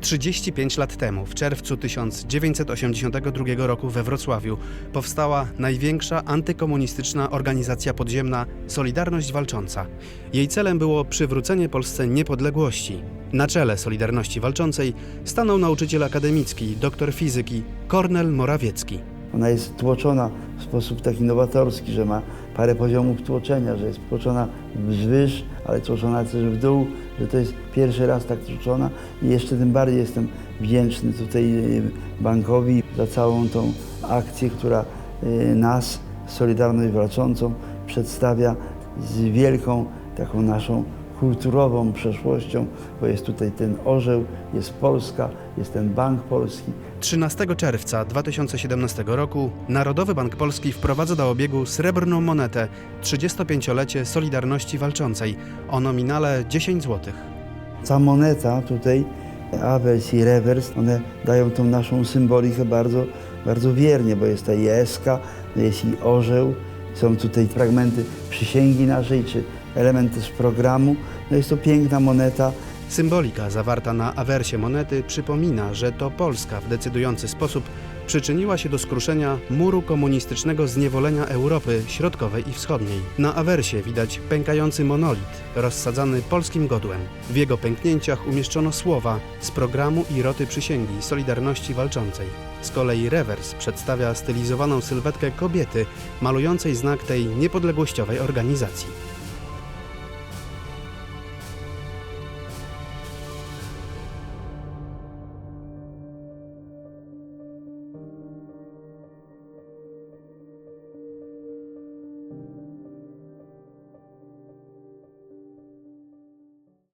35 lat temu, w czerwcu 1982 roku we Wrocławiu, powstała największa antykomunistyczna organizacja podziemna Solidarność Walcząca. Jej celem było przywrócenie Polsce niepodległości. Na czele Solidarności Walczącej stanął nauczyciel akademicki, doktor fizyki Kornel Morawiecki. Ona jest tłoczona w sposób taki nowatorski, że ma parę poziomów tłoczenia, że jest tłoczona wzwyż, ale tłoczona też w dół, że to jest pierwszy raz tak tłoczona i jeszcze tym bardziej jestem wdzięczny tutaj y, bankowi za całą tą akcję, która y, nas, Solidarność Walczącą, przedstawia z wielką taką naszą kulturową przeszłością, bo jest tutaj ten orzeł, jest Polska, jest ten Bank Polski, 13 czerwca 2017 roku Narodowy Bank Polski wprowadza do obiegu srebrną monetę 35-lecie Solidarności Walczącej. O nominale 10 zł. Ta moneta tutaj, awers i rewers, one dają tą naszą symbolikę bardzo, bardzo wiernie, bo jest ta jeska, jest i orzeł, są tutaj fragmenty przysięgi naszej, czy elementy z programu. No jest to piękna moneta, Symbolika zawarta na awersie monety przypomina, że to Polska w decydujący sposób przyczyniła się do skruszenia muru komunistycznego zniewolenia Europy Środkowej i Wschodniej. Na awersie widać pękający monolit rozsadzany polskim godłem. W jego pęknięciach umieszczono słowa z programu i roty przysięgi Solidarności Walczącej. Z kolei rewers przedstawia stylizowaną sylwetkę kobiety malującej znak tej niepodległościowej organizacji.